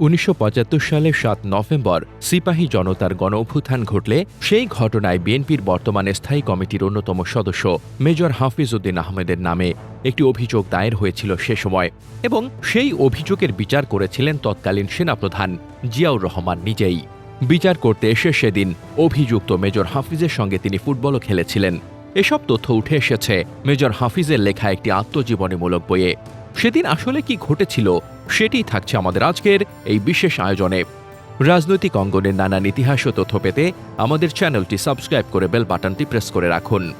উনিশশো পঁচাত্তর সালে সাত নভেম্বর সিপাহী জনতার গণ অভ্যুত্থান ঘটলে সেই ঘটনায় বিএনপির বর্তমানে স্থায়ী কমিটির অন্যতম সদস্য মেজর হাফিজ উদ্দিন আহমেদের নামে একটি অভিযোগ দায়ের হয়েছিল সে সময় এবং সেই অভিযোগের বিচার করেছিলেন তৎকালীন সেনাপ্রধান জিয়াউর রহমান নিজেই। বিচার করতে এসে সেদিন অভিযুক্ত মেজর হাফিজের সঙ্গে তিনি ফুটবলও খেলেছিলেন। এসব তথ্য উঠে এসেছে মেজর হাফিজের লেখা একটি আত্মজীবনীমূলক বইয়ে। সেদিন আসলে কি ঘটেছিল সেটিই থাকছে আমাদের আজকের এই বিশেষ আয়োজনে। রাজনৈতিক অঙ্গনের নানান ইতিহাস ও তথ্য পেতে আমাদের চ্যানেলটি সাবস্ক্রাইব করে বেল বাটনটি প্রেস করে রাখুন।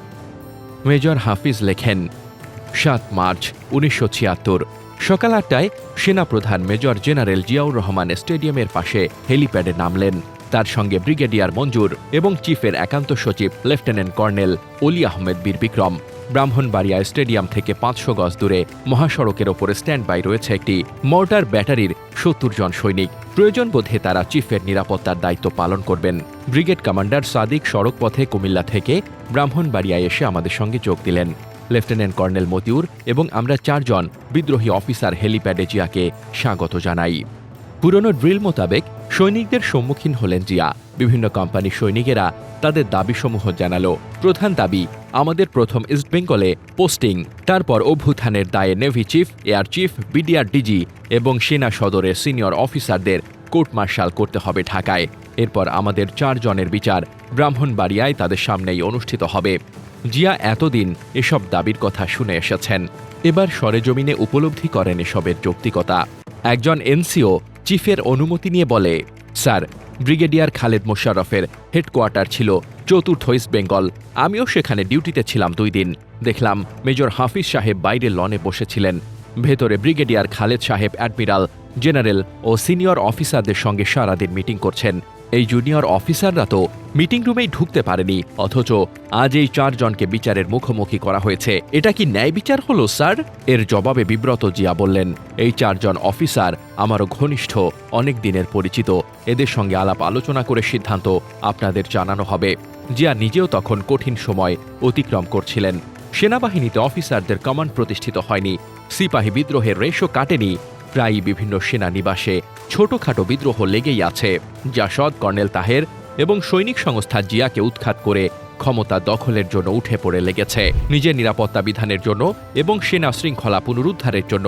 মেজর হাফিজ লেখেন, সাত মার্চ উনিশশো ছিয়াত্তর, সকাল আটটায় সেনাপ্রধান মেজর জেনারেল জিয়াউর রহমান স্টেডিয়ামের পাশে হেলিপ্যাডে নামলেন। তার সঙ্গে ব্রিগেডিয়ার মঞ্জুর এবং চিফের একান্ত সচিব লেফটেন্যান্ট কর্নেল অলি আহমেদ বীর বিক্রম ব্রাহ্মণবাড়িয়া স্টেডিয়াম থেকে পাঁচশো গজ দূরে মহাসড়কের ওপরে স্ট্যান্ড বাই রয়েছে একটি মর্টার ব্যাটারির সত্তর জন সৈনিক। প্রয়োজন বোধে তারা চিফের নিরাপত্তার দায়িত্ব পালন করবেন। ব্রিগেড কমান্ডার সাদিক সড়ক পথে কুমিল্লা থেকে ব্রাহ্মণবাড়িয়ায় এসে আমাদের সঙ্গে যোগ দিলেন। লেফটেন্যান্ট কর্নেল মতিউর এবং আমরা চারজন বিদ্রোহী অফিসার হেলিপ্যাডে জিয়াকে স্বাগত জানাই। পুরনো ড্রিল মোতাবেক সৈনিকদের সম্মুখীন হলেন জিয়া। বিভিন্ন কোম্পানির সৈনিকেরা তাদের দাবিসমূহ জানালো। প্রধান দাবি, আমাদের প্রথম ইস্টবেঙ্গলে পোস্টিং, তারপর অভ্যুত্থানের দায়ে navy chief, air chief, BDR DG এবং সেনা সদরের সিনিয়র অফিসারদের কোর্ট মার্শাল করতে হবে ঢাকায়। এরপর আমাদের চারজনের বিচার, ব্রাহ্মণবাড়িয়ায় তাদের সামনেই অনুষ্ঠিত হবে। জিয়া এতদিন এসব দাবির কথা শুনে এসেছেন। এবার সরেজমিনে উপলব্ধি করেন এসবের যৌক্তিকতা। একজন এনসিও চিফের অনুমতি নিয়ে বলে, স্যার, ব্রিগেডিয়ার খালেদ মোশাররফের হেডকোয়ার্টার ছিল চতুর্থ ইস্ট বেঙ্গল। আমিও সেখানে ডিউটিতে ছিলাম দুই দিন। দেখলাম মেজর হাফিজ সাহেব বাইরে লনে বসেছিলেন। ভেতরে ব্রিগেডিয়ার খালেদ সাহেব অ্যাডমিরাল, জেনারেল ও সিনিয়র অফিসারদের সঙ্গে সারাদিন মিটিং করছেন। এই জুনিয়র অফিসাররা তো মিটিং রুমেই ঢুকতে পারেনি, অথচ আজ এই চারজনকে বিচারের মুখোমুখি করা হয়েছে। এটা কি ন্যায় বিচার হলো, স্যার? এর জবাবে বিব্রত জিয়া বললেন, এই চারজন অফিসার আমারও ঘনিষ্ঠ, অনেক দিনের পরিচিত। এদের সঙ্গে আলাপ আলোচনা করে সিদ্ধান্ত আপনাদের জানানো হবে। জিয়া নিজেও তখন কঠিন সময় অতিক্রম করছিলেন। সেনাবাহিনীতে অফিসারদের কমান্ড প্রতিষ্ঠিত হয়নি। সিপাহী বিদ্রোহের রেশও কাটেনি। প্রায়ই বিভিন্ন সেনানিবাসে ছোটখাটো বিদ্রোহ লেগেই আছে, যা সৎ কর্নেল তাহের এবং সৈনিক সংস্থা জিয়াকে উৎখাত করে ক্ষমতা দখলের জন্য উঠে পড়ে লেগেছে। নিজের নিরাপত্তা বিধানের জন্য এবং সেনা শৃঙ্খলা পুনরুদ্ধারের জন্য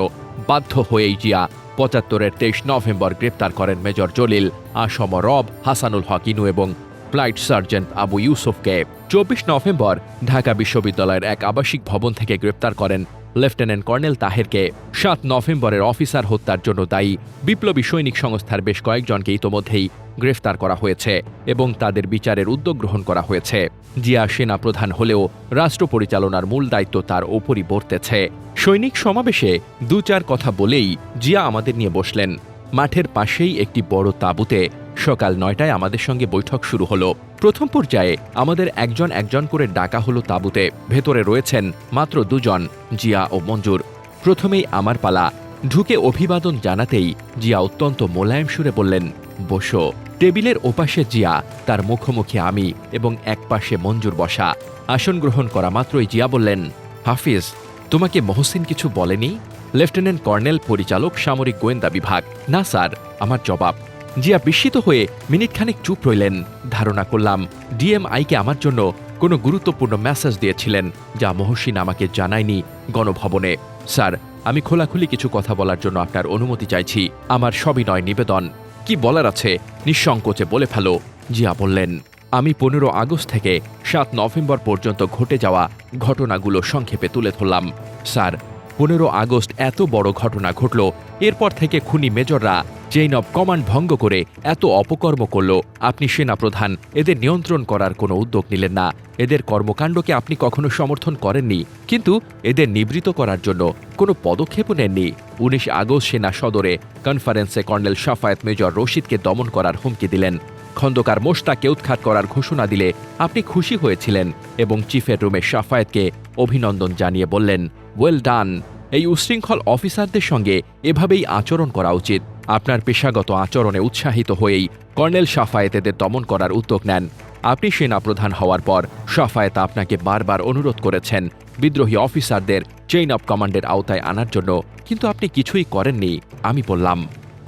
বাধ্য হয়েই জিয়া পঁচাত্তরের তেইশ নভেম্বর গ্রেপ্তার করেন মেজর জলিল আসম রব হাসানুল হক ইনু এবং ফ্লাইট সার্জেন্ট আবু ইউসুফকে। চব্বিশ নভেম্বর ঢাকা বিশ্ববিদ্যালয়ের এক আবাসিক ভবন থেকে গ্রেপ্তার করেন লেফটেন্যান্ট কর্নেল তাহেরকে সাত নভেম্বরের অফিসার হত্যার জন্য দায়ী বিপ্লবী সৈনিক সংস্থার বেশ কয়েকজনকে ইতোমধ্যেই গ্রেফতার করা হয়েছে এবং তাদের বিচারের উদ্যোগ গ্রহণ করা হয়েছে। জিয়া সেনা প্রধান হলেও রাষ্ট্র পরিচালনার মূল দায়িত্ব তার ওপরই বর্তেছে। সৈনিক সমাবেশে দু চার কথা বলেই জিয়া আমাদের নিয়ে বসলেন। মাঠের পাশেই একটি বড় তাঁবুতে সকাল নয়টায় আমাদের সঙ্গে বৈঠক শুরু হলো। প্রথম পর্যায়ে আমাদের একজন একজন করে ডাকা হলো তাঁবুতে। ভেতরে রয়েছেন মাত্র দুজন, জিয়া ও মঞ্জুর। প্রথমেই আমার পালা। ঢুকে অভিবাদন জানাতেই জিয়া অত্যন্ত মোলায়েম সুরে বললেন, বসো। টেবিলের ওপাশে জিয়া, তার মুখোমুখি আমি এবং একপাশে মঞ্জুর বসা। আসন গ্রহণ করা মাত্রই জিয়া বললেন, হাফিজ, তোমাকে মহসিন কিছু বলেনি? লেফটেন্যান্ট কর্নেল পরিচালক সামরিক গোয়েন্দা বিভাগ। না স্যার, আমার জবাব। জিয়া বিস্মিত হয়ে মিনিটখানেক চুপ রইলেন। ধারণা করলাম, ডিএমআইকে আমার জন্য কোনো গুরুত্বপূর্ণ মেসেজ দিয়েছিলেন, যা মহসিন আমাকে জানায়নি গণভবনে। স্যার, আমি খোলাখুলি কিছু কথা বলার জন্য আপনার অনুমতি চাইছি। আমার সবিনয় নিবেদন। কি বলার আছে? নিঃসংকোচে বলে ফেলো, জিয়া বললেন, আমি পনেরো আগস্ট থেকে সাত নভেম্বর পর্যন্ত ঘটে যাওয়া ঘটনাগুলো সংক্ষেপে তুলে ধরলাম। স্যার পনেরো আগস্ট এত বড় ঘটনা ঘটল। এরপর থেকে খুনি মেজররা চেইন অব কমান্ড ভঙ্গ করে এত অপকর্ম করল। আপনি সেনাপ্রধান এদের নিয়ন্ত্রণ করার কোনো উদ্যোগ নিলেন না। এদের কর্মকাণ্ডকে আপনি কখনো সমর্থন করেননি। কিন্তু এদের নিবৃত করার জন্য কোনো পদক্ষেপও নেননি। উনিশ আগস্ট সেনা সদরে কনফারেন্সে কর্নেল সাফায়েত মেজর রশিদকে দমন করার হুমকি দিলেন। খন্দকার মোশতাককে উৎখাত করার ঘোষণা দিলে আপনি খুশি হয়েছিলেন এবং চিফের রুমে সাফায়েতকে অভিনন্দন জানিয়ে বললেন ওয়েল ডান এই উশৃঙ্খল অফিসারদের সঙ্গে এভাবেই আচরণ করা উচিত। আপনার পেশাগত আচরণে উৎসাহিত হয়েই কর্নেল সাফায়েত এদের দমন করার উদ্যোগ নেন। আপনি সেনাপ্রধান হওয়ার পর সাফায়েত আপনাকে বারবার অনুরোধ করেছেন বিদ্রোহী অফিসারদের চেইন অব কমান্ডের আওতায় আনার জন্য, কিন্তু আপনি কিছুই করেননি, আমি বললাম।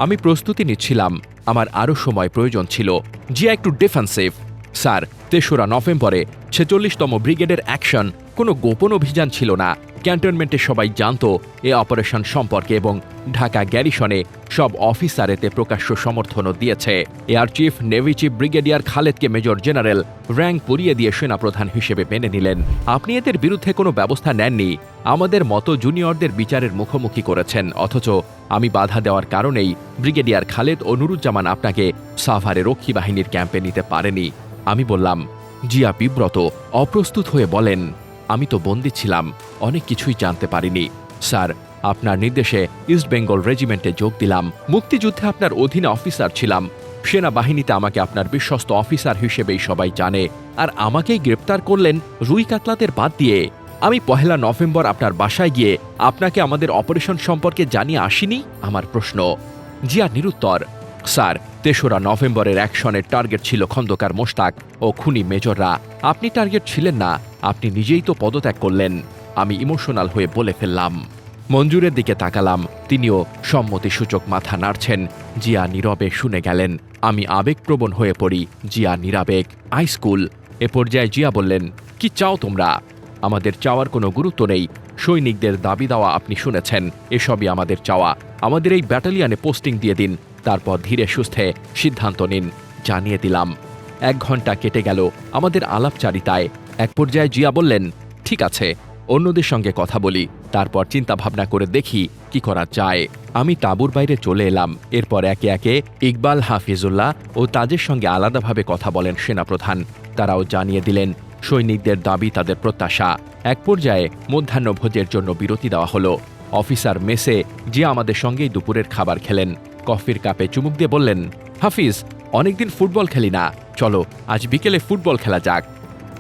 আমি প্রস্তুতি নিচ্ছিলাম, আমার আরও সময় প্রয়োজন ছিল। জিয়া একটু ডিফেন্সিভ স্যার, তেসরা নভেম্বরে ছেচল্লিশতম ব্রিগেডের অ্যাকশন। কোনো গোপন অভিযান ছিল না। ক্যান্টনমেন্টে সবাই জানত এ অপারেশন সম্পর্কে এবং ঢাকা গ্যারিসনে সব অফিসার এতে প্রকাশ্য সমর্থনও দিয়েছে। Air chief, navy chief brigadier খালেদকে major general rank পরিয়ে দিয়ে সেনাপ্রধান হিসেবে মেনে নিলেন। আপনি এদের বিরুদ্ধে কোনো ব্যবস্থা নেননি। আমাদের মতো জুনিয়রদের বিচারের মুখোমুখি করেছেন। অথচ আমি বাধা দেওয়ার কারণেই ব্রিগেডিয়ার খালেদ ও নুরুজ্জামান আপনাকে সাভারে রক্ষী বাহিনীর ক্যাম্পে নিতে পারেনি। আমি বললাম জিয়া বিব্রত অপ্রস্তুত হয়ে বলেন। আমি তো বন্দি ছিলাম, অনেক কিছুই জানতে পারিনি। স্যার, আপনার নির্দেশে ইস্ট বেঙ্গল রেজিমেন্টে যোগ দিলাম। মুক্তিযুদ্ধে আপনার অধীনে অফিসার ছিলাম। সেনাবাহিনীতে আমাকে আপনার বিশ্বস্ত অফিসার হিসেবেই সবাই জানে। আর আমাকেই গ্রেপ্তার করলেন রুই কাতলাদের বাদ দিয়ে। আমি পহেলা নভেম্বর আপনার বাসায় গিয়ে আপনাকে আমাদের অপারেশন সম্পর্কে জানিয়ে আসিনি? আমার প্রশ্ন। জিয়া নিরুত্তর, স্যার তেসরা নভেম্বরের অ্যাকশনের টার্গেট ছিল খন্দকার মোশতাক ও খুনি মেজররা। আপনি টার্গেট ছিলেন না, আপনি নিজেই তো পদত্যাগ করলেন। আমি ইমোশনাল হয়ে বলে ফেললাম। মঞ্জুরের দিকে তাকালাম, তিনিও সম্মতিসূচক মাথা নাড়ছেন, জিয়া নীরবে শুনে গেলেন। আমি আবেগপ্রবণ হয়ে পড়ি, জিয়া নিরাবেগ আই স্কুল। এ পর্যায়ে জিয়া বললেন, কি চাও তোমরা? আমাদের চাওয়ার কোনো গুরুত্ব নেই। সৈনিকদের দাবি দেওয়া আপনি শুনেছেন, এসবই আমাদের চাওয়া। আমাদের এই ব্যাটালিয়ানে পোস্টিং দিয়ে দিন। তারপর ধীরে সুস্থে সিদ্ধান্ত নিন। জানিয়ে দিলাম, এক ঘণ্টা কেটে গেল, আমাদের আলাপচারিতায়। এক পর্যায়ে জিয়া বললেন, ঠিক আছে, অন্যদের সঙ্গে কথা বলি, তারপর চিন্তা ভাবনা করে দেখি কি করা যায়। আমি তাঁবুর বাইরে চলে এলাম। এরপর একে একে ইকবাল, হাফিজুল্লাহ ও তাজের সঙ্গে আলাদাভাবে কথা বলেন সেনাপ্রধান। তারাও জানিয়ে দিলেন, সৈনিকদের দাবি তাদের প্রত্যাশা। এক পর্যায়ে মধ্যাহ্নভোজের জন্য বিরতি দেওয়া হলো। অফিসার মেসে যে আমাদের সঙ্গেই দুপুরের খাবার খেলেন। কফির কাপে চুমুক দিয়ে বললেন, হাফিজ, অনেকদিন ফুটবল খেলি না। চলো, আজ বিকেলে ফুটবল খেলা যাক।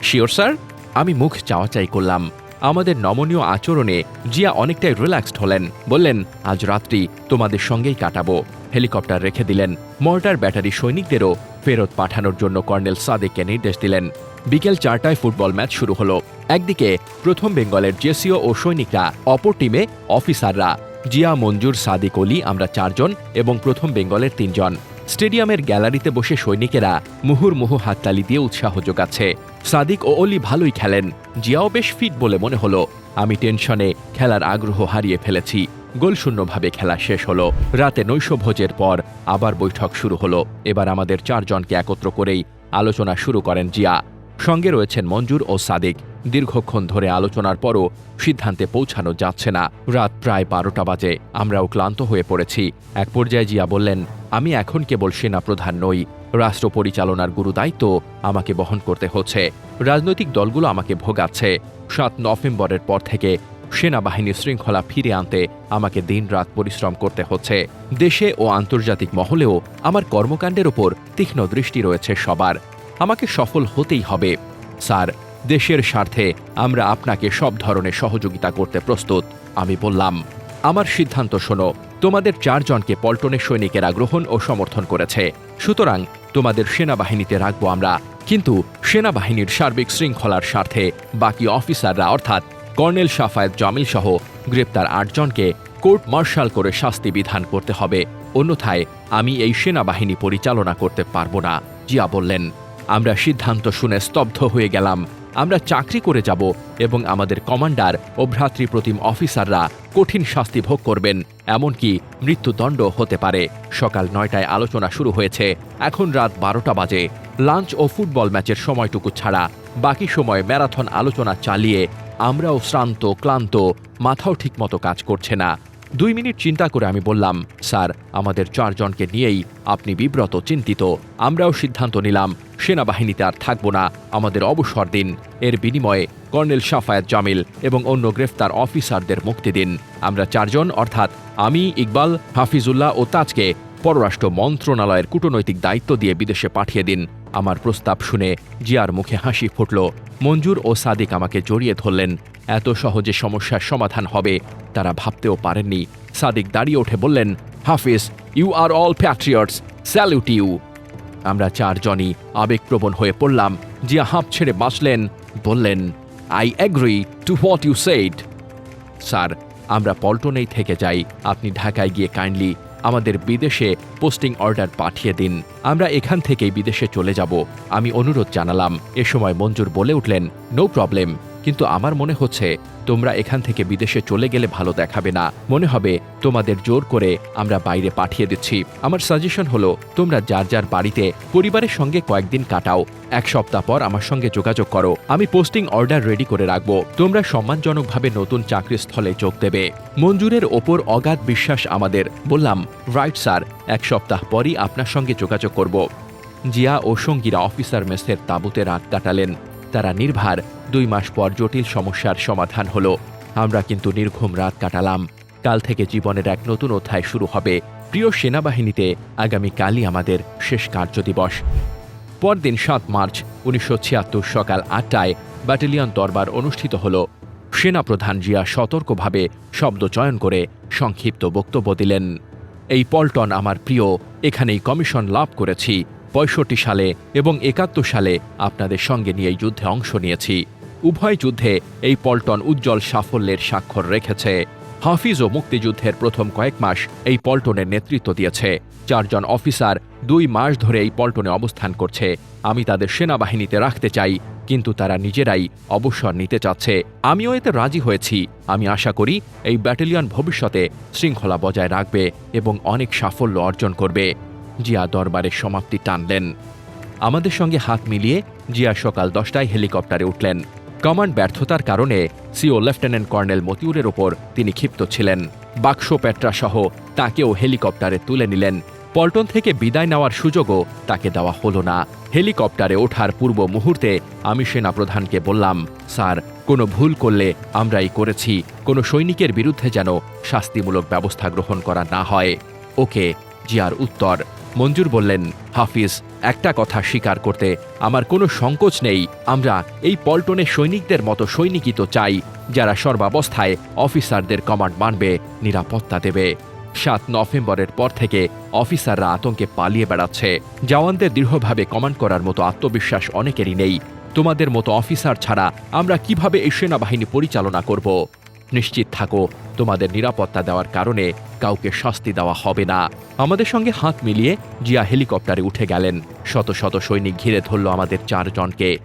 শিওর স্যার আমি মুখ চাওয়াচাই করলাম। আমাদের নমনীয় আচরণে জিয়া অনেকটাই রিল্যাক্সড হলেন। বললেন, আজ রাত্রি তোমাদের সঙ্গেই কাটাবো। হেলিকপ্টার রেখে দিলেন। মর্টার ব্যাটারি সৈনিকদেরও ফেরত পাঠানোর জন্য কর্নেল সাদেককে নির্দেশ দিলেন। বিকেল চারটায় ফুটবল ম্যাচ শুরু হলো। একদিকে প্রথম বেঙ্গলের জেসিও ও সৈনিকরা, অপর টিমে অফিসাররা। জিয়া মঞ্জুর সাদিক অলি, আমরা চারজন এবং প্রথম বেঙ্গলের তিনজন। স্টেডিয়ামের গ্যালারিতে বসে সৈনিকেরা মুহুর্মুহু হাততালি দিয়ে উৎসাহ যোগাচ্ছে। সাদিক ও অলি ভালোই খেলেন, জিয়াও বেশ ফিট বলে মনে হলো। আমি টেনশনে খেলার আগ্রহ হারিয়ে ফেলেছি গোলশূন্যভাবে খেলা শেষ হলো। রাতে নৈশভোজের পর আবার বৈঠক শুরু হলো। এবার আমাদের চারজনকে একত্র করেই আলোচনা শুরু করেন জিয়া। সঙ্গে রয়েছেন মঞ্জুর ও সাদিক। দীর্ঘক্ষণ ধরে আলোচনার পরও সিদ্ধান্তে পৌঁছানো যাচ্ছে না। রাত প্রায় বারোটা বাজে। আমরাও ক্লান্ত হয়ে পড়েছি। এক পর্যায়ে জিয়া বললেন, আমি এখন কেবল সেনাপ্রধান নই। রাষ্ট্র পরিচালনার গুরু দায়িত্ব আমাকে বহন করতে হচ্ছে। রাজনৈতিক দলগুলো আমাকে ভোগাচ্ছে। সাত নভেম্বরের পর থেকে সেনাবাহিনীর শৃঙ্খলা ফিরে আনতে আমাকে দিনরাত পরিশ্রম করতে হচ্ছে। দেশে ও আন্তর্জাতিক মহলেও আমার কর্মকাণ্ডের ওপর তীক্ষ্ণ দৃষ্টি রয়েছে সবার। আমাকে সফল হতেই হবে। স্যার দেশের স্বার্থে আমরা আপনাকে সব ধরনের সহযোগিতা করতে প্রস্তুত, আমি বললাম। আমার সিদ্ধান্ত শোনো, তোমাদের চারজনকে পল্টনের সৈনিকেরা গ্রহণ ও সমর্থন করেছে। সুতরাং তোমাদের সেনাবাহিনীতে রাখব আমরা, কিন্তু সেনাবাহিনীর সার্বিক শৃঙ্খলার স্বার্থে বাকি অফিসাররা অর্থাৎ কর্নেল সাফায়েত জামিল সহ গ্রেপ্তার আটজনকে কোর্ট মার্শাল করে শাস্তি বিধান করতে হবে। অন্যথায় আমি এই সেনাবাহিনী পরিচালনা করতে পারব না, জিয়া বললেন। আমরা সিদ্ধান্ত শুনে স্তব্ধ হয়ে গেলাম। আমরা চাকরি করে যাব এবং আমাদের কমান্ডার ও ভ্রাতৃপ্রতিম অফিসাররা কঠিন শাস্তি ভোগ করবেন, এমনকি মৃত্যুদণ্ড হতে পারে। সকাল নয়টায় আলোচনা শুরু হয়েছে। এখন রাত বারোটা বাজে। লাঞ্চ ও ফুটবল ম্যাচের সময়টুকু ছাড়া বাকি সময় ম্যারাথন আলোচনা চালিয়ে আমরাও শ্রান্ত, ক্লান্ত, মাথাও ঠিকমতো কাজ করছে না। দুই মিনিট চিন্তা করে আমি বললাম, স্যার, আমাদের চারজনকে নিয়েই আপনি বিব্রত, চিন্তিত। আমরাও সিদ্ধান্ত নিলাম, সেনাবাহিনীতে আর থাকব না। আমাদের অবসর দিন। এর বিনিময়ে কর্নেল সাফায়াত জামিল এবং অন্য গ্রেফতার অফিসারদের মুক্তি দিন। আমরা চারজন, অর্থাৎ আমি, ইকবাল, হাফিজুল্লাহ ও তাজকে পররাষ্ট্র মন্ত্রণালয়ের কূটনৈতিক দায়িত্ব দিয়ে বিদেশে পাঠিয়ে দিন। আমার প্রস্তাব শুনে জিয়ার মুখে হাসি ফুটল। মঞ্জুর ও সাদিক আমাকে জড়িয়ে ধরলেন। এত সহজে সমস্যার সমাধান হবে, তারা ভাবতেও পারেননি। সাদিক দাঁড়িয়ে উঠে বললেন, Hafiz you are all patriots salute you আমরা চারজনই আবেগপ্রবণ হয়ে পড়লাম। জিয়া হাঁপ ছেড়ে বাঁচলেন, বললেন I agree to what you said sir, আমরা পল্টনেই থেকে যাই। আপনি ঢাকায় গিয়ে কাইন্ডলি আমাদের বিদেশে পোস্টিং অর্ডার পাঠিয়ে দিন। আমরা এখান থেকেই বিদেশে চলে যাব। আমি অনুরোধ জানালাম। এ সময় মঞ্জুর বলে উঠলেন নো প্রবলেম কিন্তু আমার মনে হচ্ছে তোমরা এখান থেকে বিদেশে চলে গেলে ভালো দেখাবে না। মনে হবে তোমাদের জোর করে আমরা বাইরে পাঠিয়ে দিচ্ছি। আমার সাজেশন হলো, তোমরা যার যার বাড়িতে পরিবারের সঙ্গে কয়েকদিন কাটাও। এক সপ্তাহ পর আমার সঙ্গে যোগাযোগ করো। আমি পোস্টিং অর্ডার রেডি করে রাখব। তোমরা সম্মানজনকভাবে নতুন চাকরির স্থলে যোগ দেবে। মঞ্জুরের ওপর অগাধ বিশ্বাস আমাদের। বললাম রাইট স্যার এক সপ্তাহ পরই আপনার সঙ্গে যোগাযোগ করব। জিয়া ও সঙ্গীরা অফিসার মেসের তাঁবুতে রাত কাটালেন। তারা নির্ভার, দুই মাস পর জটিল সমস্যার সমাধান হলো। আমরা কিন্তু নির্ঘুম রাত কাটালাম। কাল থেকে জীবনের এক নতুন অধ্যায় শুরু হবে। প্রিয় সেনাবাহিনীতে আগামীকালই আমাদের শেষ কার্যদিবস পরদিন সাত মার্চ, উনিশশো ছিয়াত্তর সকাল আটটায় ব্যাটালিয়ন দরবার অনুষ্ঠিত হল। সেনাপ্রধান জিয়া সতর্কভাবে শব্দ চয়ন করে সংক্ষিপ্ত বক্তব্য দিলেন, এই পল্টন আমার প্রিয়, এখানেই কমিশন লাভ করেছি। পঁয়ষট্টি সালে এবং একাত্তর সালে আপনাদের সঙ্গে নিয়ে যুদ্ধে অংশ নিয়েছি। উভয় যুদ্ধে এই পল্টন উজ্জ্বল সাফল্যের স্বাক্ষর রেখেছে। হাফিজ ও মুক্তিযুদ্ধের প্রথম কয়েক মাস এই পল্টনের নেতৃত্ব দিয়েছে। চারজন অফিসার দুই মাস ধরে এই পল্টনে অবস্থান করছে। আমি তাদের সেনাবাহিনীতে রাখতে চাই, কিন্তু তারা নিজেরাই অবসর নিতে চাচ্ছে। আমিও এতে রাজি হয়েছি। আমি আশা করি এই ব্যাটালিয়ন ভবিষ্যতে শৃঙ্খলা বজায় রাখবে এবং অনেক সাফল্য অর্জন করবে। জিয়া দরবারের সমাপ্তি টানলেন। আমাদের সঙ্গে হাত মিলিয়ে জিয়া সকাল দশটায় হেলিকপ্টারে উঠলেন। কমান্ড ব্যর্থতার কারণে সিও লেফটেন্যান্ট কর্নেল মতিউরের ওপর তিনি ক্ষিপ্ত ছিলেন। বাক্স পেট্রা সহ তাকেও হেলিকপ্টারে তুলে নিলেন। পল্টন থেকে বিদায় নেওয়ার সুযোগও তাকে দেওয়া হলো না। হেলিকপ্টারে ওঠার পূর্ব মুহূর্তে আমি সেনাপ্রধানকে বললাম, স্যার, কোনো ভুল করলে আমরাই করেছি। কোনো সৈনিকের বিরুদ্ধে যেন শাস্তিমূলক ব্যবস্থা গ্রহণ করা না হয়। ওকে, জিয়ার উত্তর। মঞ্জুর বললেন, হাফিজ, একটা কথা স্বীকার করতে আমার কোনো সংকোচ নেই। আমরা এই পল্টনের সৈনিকদের মতো সৈনিকই তো চাই, যারা সর্বাবস্থায় অফিসারদের কমান্ড মানবে, নিরাপত্তা দেবে। সাত নভেম্বরের পর থেকে অফিসাররা আতঙ্কে পালিয়ে বেড়াচ্ছে। জওয়ানদের দৃঢ়ভাবে কমান্ড করার মতো আত্মবিশ্বাস অনেকেরই নেই। তোমাদের মতো অফিসার ছাড়া আমরা কীভাবে এই সেনাবাহিনী পরিচালনা করব? নিশ্চিত থাকো, তোমাদের নিরাপত্তা দেওয়ার কারণে কাউকে শাস্তি দেওয়া হবে না। আমাদের সঙ্গে হাত মিলিয়ে জিয়া হেলিকপ্টারে উঠে গেলেন। শত শত সৈনিক ঘিরে ধরল আমাদের চারজনকে।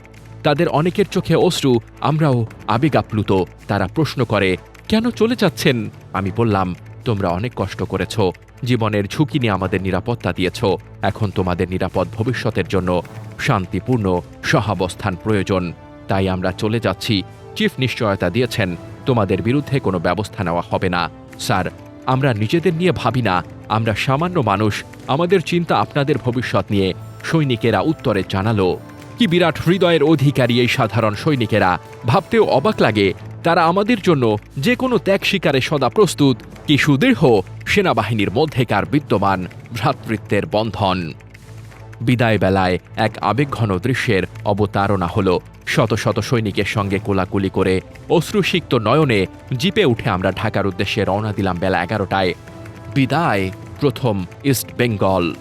তাদের অনেকের চোখে অশ্রু, আমরাও আবেগাপ্লুত। তারা প্রশ্ন করে, কেন চলে যাচ্ছেন? আমি বললাম, তোমরা অনেক কষ্ট করেছ। জীবনের ঝুঁকি নিয়ে আমাদের নিরাপত্তা দিয়েছ। এখন তোমাদের নিরাপদ ভবিষ্যতের জন্য শান্তিপূর্ণ সহাবস্থান প্রয়োজন। তাই আমরা চলে যাচ্ছি। চিফ নিশ্চয়তা দিয়েছেন। তোমাদের বিরুদ্ধে কোনো ব্যবস্থা নেওয়া হবে না। স্যার, আমরা নিজেদের নিয়ে ভাবি না। আমরা সামান্য মানুষ। আমাদের চিন্তা আপনাদের ভবিষ্যৎ নিয়ে। সৈনিকেরা উত্তরে জানালো, কি বিরাট হৃদয়ের অধিকারী এই সাধারণ সৈনিকেরা। ভাবতেও অবাক লাগে। তারা আমাদের জন্য যে কোনো ত্যাগ স্বীকারে সদা প্রস্তুত। কি সুদৃঢ় সেনাবাহিনীর মধ্যেকার বিদ্যমান ভ্রাতৃত্বের বন্ধন। বিদায় বেলায় এক আবেগঘন দৃশ্যের অবতারণা হল। শত শত সৈনিকের সঙ্গে কোলাকুলি করে অশ্রুসিক্ত নয়নে জিপে উঠে আমরা ঢাকার উদ্দেশ্যে রওনা দিলাম বেলা এগারোটায়। বিদায়, প্রথম ইস্ট বেঙ্গল।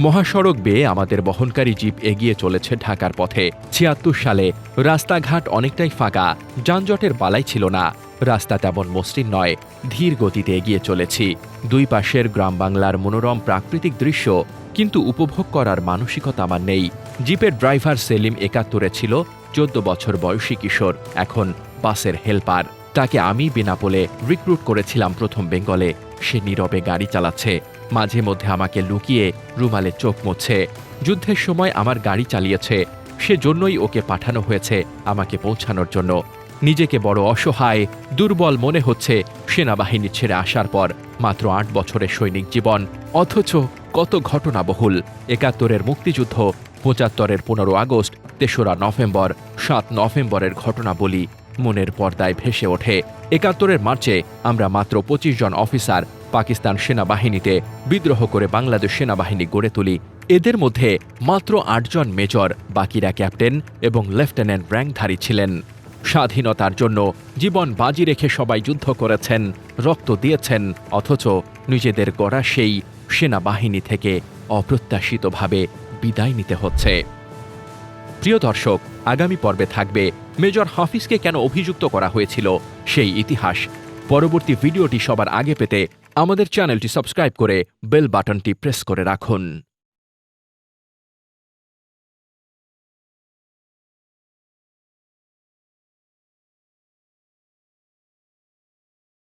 মহাসড়ক বেয়ে আমাদের বহনকারী জিপ এগিয়ে চলেছে ঢাকার পথে। ছিয়াত্তর সালে রাস্তাঘাট অনেকটাই ফাঁকা, যানজটের বালাই ছিল না। রাস্তা তেমন মসৃণ নয়, ধীর গতিতে এগিয়ে চলেছি। দুই পাশের গ্রাম বাংলার মনোরম প্রাকৃতিক দৃশ্য, কিন্তু উপভোগ করার মানসিকতা আমার নেই। জিপের ড্রাইভার সেলিম একাত্তরে ছিল, চোদ্দ বছর বয়সী কিশোর, এখন বাসের হেল্পার। তাকে আমি বিনাপোলে রিক্রুট করেছিলাম প্রথম বেঙ্গলে। সে নীরবে গাড়ি চালাচ্ছে, মাঝে মধ্যে আমাকে লুকিয়ে রুমালে চোখ মুছছে। যুদ্ধের সময় আমার গাড়ি চালিয়েছে, সেজন্যই ওকে পাঠানো হয়েছে আমাকে পৌঁছানোর জন্য। নিজেকে বড় অসহায়, দুর্বল মনে হচ্ছে সেনাবাহিনী ছেড়ে আসার পর। মাত্র আট বছরের সৈনিক জীবন, অথচ কত ঘটনাবহুল। একাত্তরের মুক্তিযুদ্ধ, পঁচাত্তরের পনেরো আগস্ট, তেসরা নভেম্বর, সাত নভেম্বরের ঘটনা বলি মনের পর্দায় ভেসে ওঠে। একাত্তরের মার্চে আমরা মাত্র পঁচিশ জন অফিসার পাকিস্তান সেনাবাহিনীতে বিদ্রোহ করে বাংলাদেশ সেনাবাহিনী গড়ে তুলি। এদের মধ্যে মাত্র আটজন মেজর, বাকিরা ক্যাপ্টেন এবং লেফটেন্যান্ট র্যাঙ্কধারী ছিলেন। স্বাধীনতার জন্য জীবন বাজি রেখে সবাই যুদ্ধ করেছেন, রক্ত দিয়েছেন, অথচ নিজেদের গড়া সেই সেনাবাহিনী থেকে অপ্রত্যাশিতভাবে বিদায় নিতে হচ্ছে। প্রিয় দর্শক, আগামী পর্বে থাকবে মেজর হাফিজকে কেন অভিযুক্ত করা হয়েছিল সেই ইতিহাস। পরবর্তী ভিডিওটি সবার আগে পেতে আমাদের চ্যানেলটি সাবস্ক্রাইব করে বেল বাটনটি প্রেস করে রাখুন।